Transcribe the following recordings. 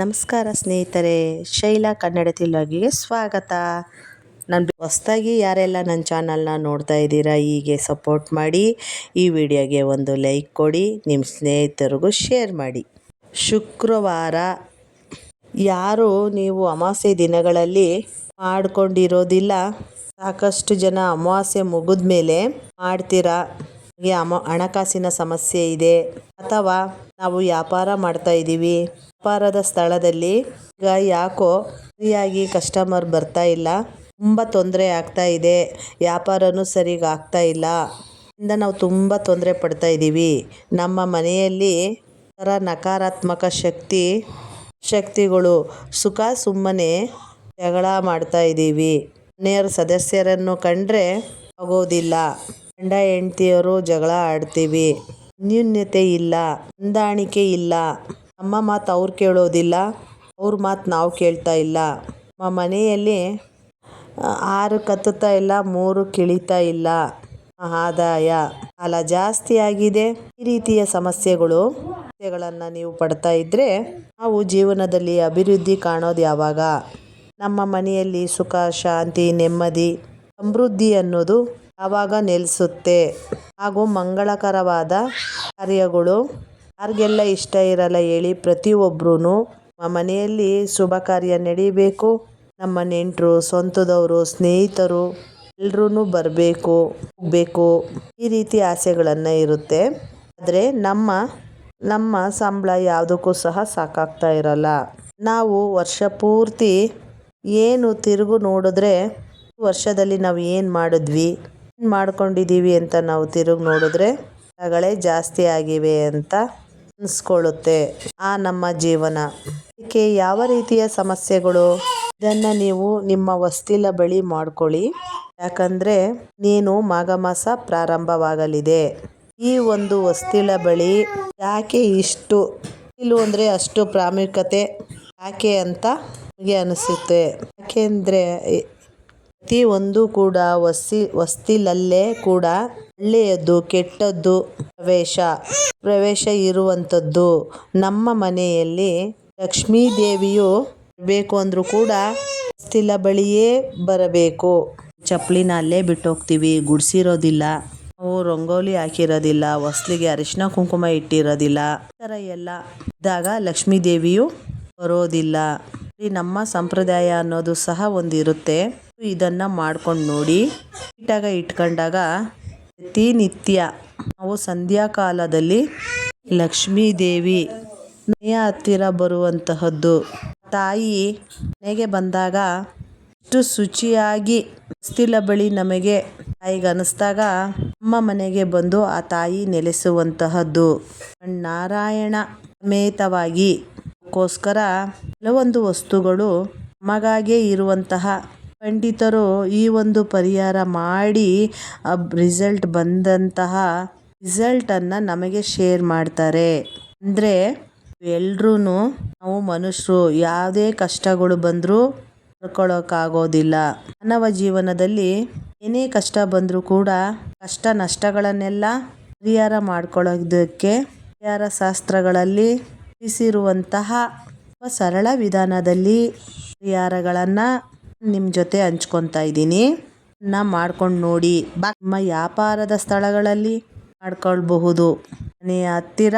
ನಮಸ್ಕಾರ ಸ್ನೇಹಿತರೆ, ಶೈಲಾ ಕನ್ನಡ ತಿಲುಗಿಗೆ ಸ್ವಾಗತ. ನಾನು ಹೊಸ್ದಾಗಿ ಯಾರೆಲ್ಲ ನನ್ನ ಚಾನಲ್ನ ನೋಡ್ತಾ ಇದ್ದೀರಾ, ಹೀಗೆ ಸಪೋರ್ಟ್ ಮಾಡಿ, ಈ ವಿಡಿಯೋಗೆ ಒಂದು ಲೈಕ್ ಕೊಡಿ, ನಿಮ್ಮ ಸ್ನೇಹಿತರಿಗೂ ಶೇರ್ ಮಾಡಿ. ಶುಕ್ರವಾರ ಯಾರು ನೀವು ಅಮಾವಾಸ್ಯೆ ದಿನಗಳಲ್ಲಿ ಮಾಡ್ಕೊಂಡಿರೋದಿಲ್ಲ, ಸಾಕಷ್ಟು ಜನ ಅಮಾವಾಸ್ಯೆ ಮುಗಿದ ಮೇಲೆ ಮಾಡ್ತೀರಾ ಅಮ, ಹಣಕಾಸಿನ ಸಮಸ್ಯೆ ಇದೆ, ಅಥವಾ ನಾವು ವ್ಯಾಪಾರ ಮಾಡ್ತಾ ಇದ್ದೀವಿ. ವ್ಯಾಪಾರದ ಸ್ಥಳದಲ್ಲಿ ಈಗ ಯಾಕೋ ಸರಿಯಾಗಿ ಕಸ್ಟಮರ್ ಬರ್ತಾ ಇಲ್ಲ. ತುಂಬ ತೊಂದರೆ ಆಗ್ತಾ ಇದೆ. ವ್ಯಾಪಾರನೂ ಸರಿಗೆ ಆಗ್ತಾ ಇಲ್ಲ. ಇಂದ ನಾವು ತುಂಬ ತೊಂದರೆ ಪಡ್ತಾ ಇದ್ದೀವಿ. ನಮ್ಮ ಮನೆಯಲ್ಲಿ ಥರ ನಕಾರಾತ್ಮಕ ಶಕ್ತಿ, ಶಕ್ತಿಗಳು ಸುಖ ಸುಮ್ಮನೆ ಜಗಳ ಮಾಡ್ತಾ ಇದ್ದೀವಿ. ಮನೆಯವರ ಸದಸ್ಯರನ್ನು ಕಂಡ್ರೆ ಆಗೋದಿಲ್ಲ. ಗಂಡ, ಹೆಂಡ್ತಿಯರು ಜಗಳ ಆಡ್ತೀವಿ. ಅನ್ಯೂನ್ಯತೆ ಇಲ್ಲ ಹೊಂದಾಣಿಕೆ ಇಲ್ಲ ನಮ್ಮ ಮಾತು ಅವ್ರು ಕೇಳೋದಿಲ್ಲ, ಅವ್ರ ಮಾತು ನಾವು ಕೇಳ್ತಾ ಇಲ್ಲ. ನಮ್ಮ ಮನೆಯಲ್ಲಿ ಆರು ಕತ್ತುತ್ತಾ ಇಲ್ಲ, ಮೂರು ಕಿಳಿತಾ ಇಲ್ಲ. ಆದಾಯ ಸಾಲ ಜಾಸ್ತಿ ಆಗಿದೆ. ಈ ರೀತಿಯ ಸಮಸ್ಯೆಗಳು, ಸಮಸ್ಯೆಗಳನ್ನು ನೀವು ಪಡ್ತಾ ಇದ್ದರೆ ನಾವು ಜೀವನದಲ್ಲಿ ಅಭಿವೃದ್ಧಿ ಕಾಣೋದು ಯಾವಾಗ? ನಮ್ಮ ಮನೆಯಲ್ಲಿ ಸುಖ, ಶಾಂತಿ, ನೆಮ್ಮದಿ, ಸಮೃದ್ಧಿ ಅನ್ನೋದು ಯಾವಾಗ ನೆಲೆಸುತ್ತೆ? ಹಾಗೂ ಮಂಗಳಕರವಾದ ಕಾರ್ಯಗಳು. ಯಾರಿಗೆಲ್ಲ ಇಷ್ಟ ಇರಲ್ಲ ಹೇಳಿ ಪ್ರತಿಯೊಬ್ಬರೂ ನಮ್ಮ ಮನೆಯಲ್ಲಿ ಶುಭ ಕಾರ್ಯ ನಡೀಬೇಕು. ನಮ್ಮ ನೆಂಟರು, ಸ್ವಂತದವರು, ಸ್ನೇಹಿತರು ಎಲ್ಲರೂ ಬರಬೇಕು, ಹೋಗಬೇಕು. ಈ ರೀತಿ ಆಸೆಗಳನ್ನು ಇರುತ್ತೆ. ಆದರೆ ನಮ್ಮ ನಮ್ಮ ಸಂಬಳ ಯಾವುದಕ್ಕೂ ಸಹ ಸಾಕಾಗ್ತಾ ಇರಲ್ಲ. ನಾವು ವರ್ಷ ಪೂರ್ತಿ ಏನು ತಿರುಗು ನೋಡಿದ್ರೆ ವರ್ಷದಲ್ಲಿ ನಾವು ಏನು ಮಾಡಿದ್ವಿ? ಮಾಡ್ಕೊಂಡಿದ್ದೀವಿ ಅಂತ ನಾವು ತಿರುಗಿ ನೋಡಿದ್ರೆ ಗಳೇ ಜಾಸ್ತಿ ಆಗಿವೆ ಅಂತ ಅನಿಸ್ಕೊಳ್ಳುತ್ತೆ ಆ ನಮ್ಮ ಜೀವನ. ಇದಕ್ಕೆ ಯಾವ ರೀತಿಯ ಸಮಸ್ಯೆಗಳು? ಇದನ್ನು ನೀವು ನಿಮ್ಮ ವಸ್ತಿಲ ಬಳಿ ಮಾಡ್ಕೊಳ್ಳಿ. ಯಾಕಂದರೆ ನೀನು ಮಾಘ ಮಾಸ ಪ್ರಾರಂಭವಾಗಲಿದೆ. ಈ ಒಂದು ವಸ್ತಿಲ ಬಳಿ ಯಾಕೆ ಇಷ್ಟು ವಸ್ತಿಲು ಅಂದರೆ ಅಷ್ಟು ಪ್ರಾಮುಖ್ಯತೆ ಯಾಕೆ ಅಂತ ನನಗೆ ಅನಿಸುತ್ತೆ. ಯಾಕೆಂದರೆ ಪ್ರತಿಯೊಂದು ಕೂಡ ವಸಿ ವಸ್ತಿಲಲ್ಲೇ ಕೂಡ ಒಳ್ಳೆಯದು, ಕೆಟ್ಟದ್ದು ಪ್ರವೇಶ ಪ್ರವೇಶ ಇರುವಂಥದ್ದು. ನಮ್ಮ ಮನೆಯಲ್ಲಿ ಲಕ್ಷ್ಮೀ ದೇವಿಯು ಬೇಕು ಅಂದರೂ ಕೂಡ ವಸ್ತಿಲ ಬಳಿಯೇ ಬರಬೇಕು. ಚಪ್ಪಲಿನ ಅಲ್ಲೇ ಬಿಟ್ಟು ಹೋಗ್ತಿವಿ ಗುಡಿಸಿರೋದಿಲ್ಲ ನಾವು ರಂಗೋಲಿ ಹಾಕಿರೋದಿಲ್ಲ ಹೊಸ್ಲಿಗೆ ಅರಿಶಿನ ಕುಂಕುಮ ಇಟ್ಟಿರೋದಿಲ್ಲ. ಈ ಥರ ಎಲ್ಲ ಇದ್ದಾಗ ಲಕ್ಷ್ಮೀ ದೇವಿಯು ಬರೋದಿಲ್ಲ. ನಮ್ಮ ಸಂಪ್ರದಾಯ ಅನ್ನೋದು ಸಹ ಒಂದಿರುತ್ತೆ. ಇದನ್ನು ಮಾಡ್ಕೊಂಡು ನೋಡಿ, ನೀಟಾಗ ಇಟ್ಕೊಂಡಾಗ ಪ್ರತಿನಿತ್ಯ ನಾವು ಸಂಧ್ಯಾ ಕಾಲದಲ್ಲಿ ಲಕ್ಷ್ಮೀ ದೇವಿ ಮನೆಯ ಹತ್ತಿರ ಬರುವಂತಹದ್ದು, ತಾಯಿ ಮನೆಗೆ ಬಂದಾಗ ಎಷ್ಟು ಶುಚಿಯಾಗಿ ಹೊಸ್ತಿಲ ಬಳಿ ನಮಗೆ ತಾಯಿಗೆ ಅನಿಸ್ದಾಗ ನಮ್ಮ ಮನೆಗೆ ಬಂದು ಆ ತಾಯಿ ನೆಲೆಸುವಂತಹದ್ದು. ನಾರಾಯಣ ಸಮೇತವಾಗಿ ಅದಕ್ಕೋಸ್ಕರ ಕೆಲವೊಂದು ವಸ್ತುಗಳು ಮಗಾಗೆ ಇರುವಂತಹ ಪಂಡಿತರು ಈ ಒಂದು ಪರಿಹಾರ ಮಾಡಿ ರಿಸಲ್ಟ್ ಬಂದಂತಹ ರಿಸಲ್ಟನ್ನು ನಮಗೆ ಶೇರ್ ಮಾಡ್ತಾರೆ. ಅಂದರೆ ಎಲ್ರೂ ನಾವು ಮನುಷ್ಯರು ಯಾವುದೇ ಕಷ್ಟಗಳು ಬಂದರೂ ತಡ್ಕೊಳ್ಳೋಕ್ಕಾಗೋದಿಲ್ಲ ಮಾನವ ಜೀವನದಲ್ಲಿ ಏನೇ ಕಷ್ಟ ಬಂದರೂ ಕೂಡ ಕಷ್ಟ ನಷ್ಟಗಳನ್ನೆಲ್ಲ ಪರಿಹಾರ ಮಾಡ್ಕೊಳ್ಳೋದಕ್ಕೆ ಪರಿಹಾರ ಶಾಸ್ತ್ರಗಳಲ್ಲಿ ತಿಳಿಸಿರುವಂತಹ ಸರಳ ವಿಧಾನದಲ್ಲಿ ಪರಿಹಾರಗಳನ್ನು ನಿಮ್ಮ ಜೊತೆ ಹಂಚ್ಕೊತಾ ಇದ್ದೀನಿ. ಮಾಡ್ಕೊಂಡು ನೋಡಿ. ನಿಮ್ಮ ವ್ಯಾಪಾರದ ಸ್ಥಳಗಳಲ್ಲಿ ಮಾಡ್ಕೊಳ್ಬಹುದು. ಮನೆಯ ಹತ್ತಿರ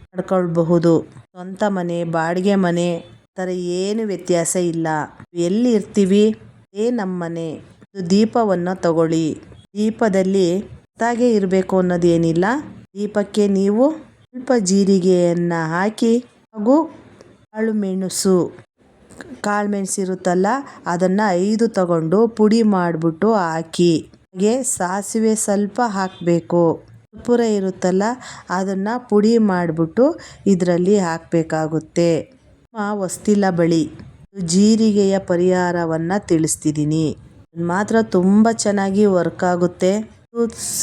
ಮಾಡ್ಕೊಳ್ಬಹುದು. ಸ್ವಂತ ಮನೆ, ಬಾಡಿಗೆ ಮನೆ ಥರ ಏನು ವ್ಯತ್ಯಾಸ ಇಲ್ಲ. ಎಲ್ಲಿ ಇರ್ತೀವಿ ಏ ನಮ್ಮ ಮನೆ. ದೀಪವನ್ನು ತಗೊಳ್ಳಿ. ದೀಪದಲ್ಲಿ ಹೊತ್ತಾಗೆ ಇರಬೇಕು ಅನ್ನೋದೇನಿಲ್ಲ. ದೀಪಕ್ಕೆ ನೀವು ಸ್ವಲ್ಪ ಜೀರಿಗೆಯನ್ನು ಹಾಕಿ ಹಾಗೂ ಕಾಳು ಮೆಣಸು ಕಾಳು ಮೆಣಸು ಇರುತ್ತಲ್ಲ, ಅದನ್ನು ಐದು ತಗೊಂಡು ಪುಡಿ ಮಾಡಿಬಿಟ್ಟು ಹಾಕಿ. ಹಾಗೆ ಸಾಸಿವೆ ಸ್ವಲ್ಪ ಹಾಕಬೇಕು. ಕರ್ಪೂರ ಇರುತ್ತಲ್ಲ, ಅದನ್ನು ಪುಡಿ ಮಾಡಿಬಿಟ್ಟು ಇದರಲ್ಲಿ ಹಾಕಬೇಕಾಗುತ್ತೆ. ವಸ್ತಿಲ್ಲ ಬಳಿ ಜೀರಿಗೆಯ ಪರಿಹಾರವನ್ನು ತಿಳಿಸ್ತಿದ್ದೀನಿ ಮಾತ್ರ ತುಂಬ ಚೆನ್ನಾಗಿ ವರ್ಕ್ ಆಗುತ್ತೆ.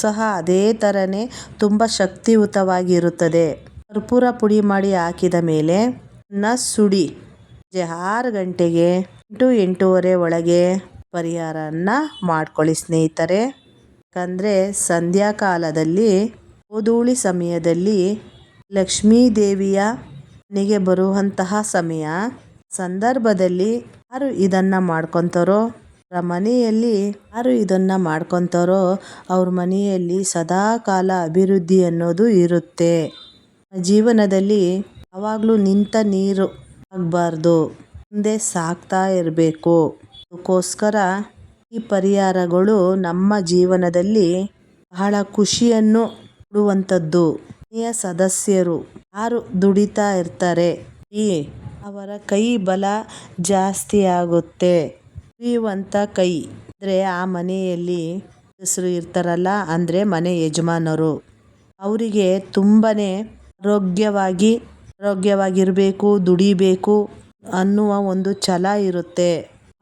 ಸಹ ಅದೇ ಥರನೇ ತುಂಬ ಶಕ್ತಿಯುತವಾಗಿರುತ್ತದೆ. ಕರ್ಪೂರ ಪುಡಿ ಮಾಡಿ ಹಾಕಿದ ಮೇಲೆ ನ ಸುಡಿ ಆರು ಗಂಟೆಗೆ ಎಂಟು, ಎಂಟೂವರೆ ಒಳಗೆ ಪರಿಹಾರನ ಮಾಡ್ಕೊಳ್ಳಿ ಸ್ನೇಹಿತರೆ. ಯಾಕಂದರೆ ಸಂಧ್ಯಾಕಾಲದಲ್ಲಿ ಓದೂಳಿ ಸಮಯದಲ್ಲಿ ಲಕ್ಷ್ಮೀ ದೇವಿಯ ಮನೆಗೆ ಬರುವಂತಹ ಸಮಯ, ಸಂದರ್ಭದಲ್ಲಿ ಯಾರು ಇದನ್ನು ಮಾಡ್ಕೊತಾರೋ ಮನೆಯಲ್ಲಿ ಯಾರು ಇದನ್ನು ಮಾಡ್ಕೊತಾರೋ ಅವ್ರ ಮನೆಯಲ್ಲಿ ಸದಾ ಕಾಲ ಅಭಿವೃದ್ಧಿ ಅನ್ನೋದು ಇರುತ್ತೆ. ಜೀವನದಲ್ಲಿ ಯಾವಾಗಲೂ ನಿಂತ ನೀರು ಆಗಬಾರ್ದು. ಮುಂದೆ ಸಾಗ್ತಾ ಇರಬೇಕು. ಅದಕ್ಕೋಸ್ಕರ ಈ ಪರಿಹಾರಗಳು ನಮ್ಮ ಜೀವನದಲ್ಲಿ ಬಹಳ ಖುಷಿಯನ್ನು ಕೊಡುವಂಥದ್ದು. ಮನೆಯ ಸದಸ್ಯರು ಯಾರು ದುಡಿತಾ ಇರ್ತಾರೆ? ಈ ಅವರ ಕೈ ಬಲ ಜಾಸ್ತಿ ಆಗುತ್ತೆ. ದುಡಿಯುವಂಥ ಕೈ. ಅಂದರೆ ಆ ಮನೆಯಲ್ಲಿ ಹೆಸರು ಇರ್ತಾರಲ್ಲ, ಅಂದರೆ ಮನೆ ಯಜಮಾನರು. ಅವರಿಗೆ ತುಂಬಾ ಆರೋಗ್ಯವಾಗಿ, ಆರೋಗ್ಯವಾಗಿರಬೇಕು, ದುಡಿಬೇಕು ಅನ್ನುವ ಒಂದು ಛಲ ಇರುತ್ತೆ.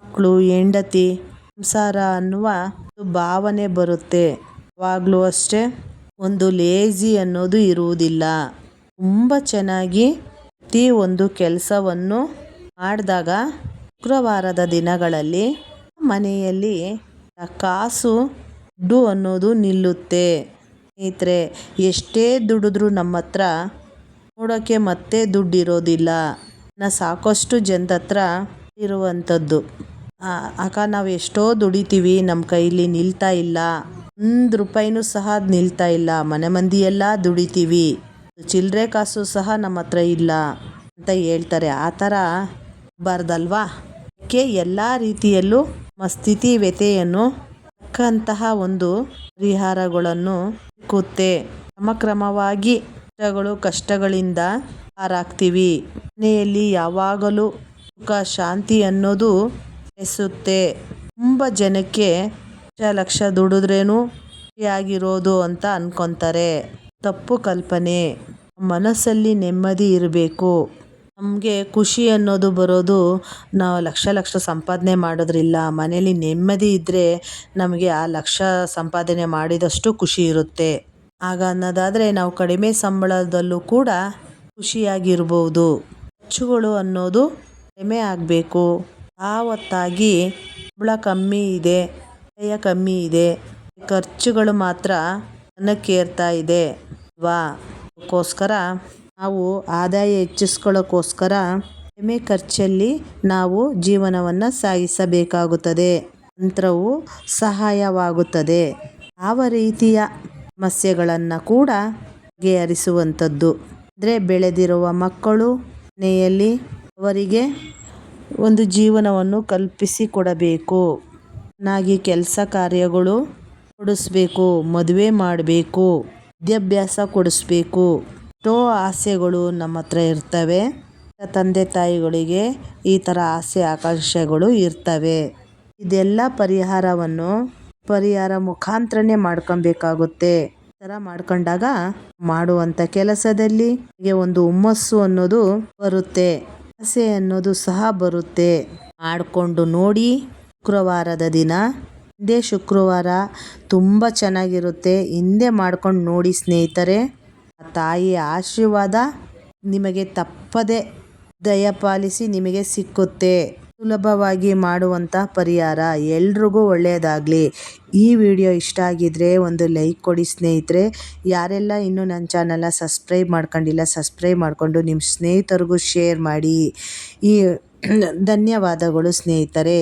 ಮಕ್ಕಳು ಹೆಂಡತಿ, ಸಂಸಾರ ಅನ್ನುವ ಭಾವನೆ ಬರುತ್ತೆ. ಯಾವಾಗಲೂ ಅಷ್ಟೇ ಒಂದು ಲೇಜಿ ಅನ್ನೋದು ಇರುವುದಿಲ್ಲ. ತುಂಬ ಚೆನ್ನಾಗಿ ಪ್ರತಿ ಒಂದು ಕೆಲಸವನ್ನು ಮಾಡಿದಾಗ ಶುಕ್ರವಾರದ ದಿನಗಳಲ್ಲಿ ಮನೆಯಲ್ಲಿ ಕಾಸು ದುಡ್ಡು ಅನ್ನೋದು ನಿಲ್ಲುತ್ತೆ. ಸ್ನೇಹಿತರೆ, ಎಷ್ಟೇ ದುಡಿದ್ರೂ ನಮ್ಮ ಹತ್ರ ನೋಡೋಕ್ಕೆ ಮತ್ತೆ ದುಡ್ಡಿರೋದಿಲ್ಲ. ನಾ ಸಾಕಷ್ಟು ಜನದ ಹತ್ರ ಇರುವಂಥದ್ದು ಅಕ್ಕ ನಾವು ಎಷ್ಟೋ ದುಡಿತೀವಿ, ನಮ್ಮ ಕೈಲಿ ನಿಲ್ತಾ ಇಲ್ಲ. ಒಂದು ರೂಪಾಯಿನೂ ಸಹ ನಿಲ್ತಾ ಇಲ್ಲ. ಮನೆ ಮಂದಿಯೆಲ್ಲ ದುಡಿತೀವಿ. ಚಿಲ್ಲರೆ ಕಾಸು ಸಹ ನಮ್ಮ ಹತ್ರ ಇಲ್ಲ ಅಂತ ಹೇಳ್ತಾರೆ. ಆ ಥರ ಬಾರ್ದಲ್ವಾ? ಅದಕ್ಕೆ ಎಲ್ಲ ರೀತಿಯಲ್ಲೂ ಮಸ್ಥಿತಿ ಸ್ಥಿತಿ ವ್ಯತೆಯನ್ನು ತಕ್ಕಂತಹ ಒಂದು ಪರಿಹಾರಗಳನ್ನು ಸಿಕ್ಕುತ್ತೆ. ಕ್ರಮಕ್ರಮವಾಗಿ ಕಷ್ಟಗಳು ಕಷ್ಟಗಳಿಂದ ಹಾರಾಗ್ತೀವಿ ಮನೆಯಲ್ಲಿ ಯಾವಾಗಲೂ ಸುಖ, ಶಾಂತಿ ಅನ್ನೋದು ನೆಲೆಸುತ್ತೆ ತುಂಬ ಜನಕ್ಕೆ ಲಕ್ಷ ಲಕ್ಷ ದುಡಿದ್ರೇನು ಆಗಿರೋದು ಅಂತ ಅನ್ಕೊಂತಾರೆ. ತಪ್ಪು ಕಲ್ಪನೆ. ಮನಸ್ಸಲ್ಲಿ ನೆಮ್ಮದಿ ಇರಬೇಕು. ನಮಗೆ ಖುಷಿ ಅನ್ನೋದು ಬರೋದು ನಾವು ಲಕ್ಷ ಲಕ್ಷ ಸಂಪಾದನೆ ಮಾಡೋದ್ರಿಲ್ಲ ಮನೇಲಿ ನೆಮ್ಮದಿ ಇದ್ದರೆ ನಮಗೆ ಆ ಲಕ್ಷ ಸಂಪಾದನೆ ಮಾಡಿದಷ್ಟು ಖುಷಿ ಇರುತ್ತೆ. ಆಗ ಅನ್ನೋದಾದರೆ ನಾವು ಕಡಿಮೆ ಸಂಬಳದಲ್ಲೂ ಕೂಡ ಖುಷಿಯಾಗಿರ್ಬೋದು. ಖರ್ಚುಗಳು ಅನ್ನೋದು ಕಡಿಮೆ ಆಗಬೇಕು. ಆ ಹೊತ್ತಾಗಿ ಸಂಬಳ ಕಮ್ಮಿ ಇದೆ ಆದಾಯ ಕಮ್ಮಿ ಇದೆ, ಖರ್ಚುಗಳು ಮಾತ್ರ ಅನ್ನಕ್ಕೇರ್ತಾ ಇದೆ. ವಾ ಅದಕ್ಕೋಸ್ಕರ ನಾವು ಆದಾಯ ಹೆಚ್ಚಿಸ್ಕೊಳ್ಳೋಕ್ಕೋಸ್ಕರ ಕಡಿಮೆ ಖರ್ಚಲ್ಲಿ ನಾವು ಜೀವನವನ್ನು ಸಾಗಿಸಬೇಕಾಗುತ್ತದೆ. ತಂತ್ರವು ಸಹಾಯವಾಗುತ್ತದೆ. ಯಾವ ರೀತಿಯ ಸಮಸ್ಯೆಗಳನ್ನು ಕೂಡ ಬಗೆಹರಿಸುವಂಥದ್ದು. ಅಂದರೆ ಬೆಳೆದಿರುವ ಮಕ್ಕಳು ಮನೆಯಲ್ಲಿ ಅವರಿಗೆ ಒಂದು ಜೀವನವನ್ನು ಕಲ್ಪಿಸಿಕೊಡಬೇಕು. ಚೆನ್ನಾಗಿ ಕೆಲಸ ಕಾರ್ಯಗಳು ಕೊಡಿಸ್ಬೇಕು, ಮದುವೆ ಮಾಡಬೇಕು, ವಿದ್ಯಾಭ್ಯಾಸ ಕೊಡಿಸ್ಬೇಕು. ಎಷ್ಟೋ ಆಸೆಗಳು ನಮ್ಮ ಹತ್ರ ಇರ್ತವೆ. ತಂದೆ ತಾಯಿಗಳಿಗೆ ಈ ಥರ ಆಸೆ ಆಕಾಂಕ್ಷೆಗಳು ಇರ್ತವೆ. ಇದೆಲ್ಲ ಪರಿಹಾರವನ್ನು ಪರಿಹಾರ ಮುಖಾಂತರನೇ ಮಾಡ್ಕೊಬೇಕಾಗುತ್ತೆ. ಥರ ಮಾಡ್ಕೊಂಡಾಗ ಮಾಡುವಂಥ ಕೆಲಸದಲ್ಲಿ ಒಂದು ಹುಮ್ಮಸ್ಸು ಅನ್ನೋದು ಬರುತ್ತೆ. ಆಸೆ ಅನ್ನೋದು ಸಹ ಬರುತ್ತೆ. ಮಾಡಿಕೊಂಡು ನೋಡಿ ಶುಕ್ರವಾರದ ದಿನ. ಹಿಂದೆ ಶುಕ್ರವಾರ ತುಂಬ ಚೆನ್ನಾಗಿರುತ್ತೆ. ಹಿಂದೆ ಮಾಡ್ಕೊಂಡು ನೋಡಿ ಸ್ನೇಹಿತರೆ. ತಾಯಿಯ ಆಶೀರ್ವಾದ ನಿಮಗೆ ತಪ್ಪದೆ ದಯಪಾಲಿಸಿ ನಿಮಗೆ ಸಿಕ್ಕುತ್ತೆ. ಸುಲಭವಾಗಿ ಮಾಡುವಂಥ ಪರಿಹಾರ ಎಲ್ರಿಗೂ ಒಳ್ಳೆಯದಾಗಲಿ. ಈ ವಿಡಿಯೋ ಇಷ್ಟ ಆಗಿದ್ದರೆ ಒಂದು ಲೈಕ್ ಕೊಡಿ ಸ್ನೇಹಿತರೆ. ಯಾರೆಲ್ಲ ಇನ್ನೂ ನನ್ನ ಚಾನಲ್ನ ಸಬ್ಸ್ಕ್ರೈಬ್ ಮಾಡ್ಕೊಂಡಿಲ್ಲ, ಸಬ್ಸ್ಕ್ರೈಬ್ ಮಾಡಿಕೊಂಡು ನಿಮ್ಮ ಸ್ನೇಹಿತರಿಗೂ ಶೇರ್ ಮಾಡಿ. ಈ ಧನ್ಯವಾದಗಳು ಸ್ನೇಹಿತರೆ.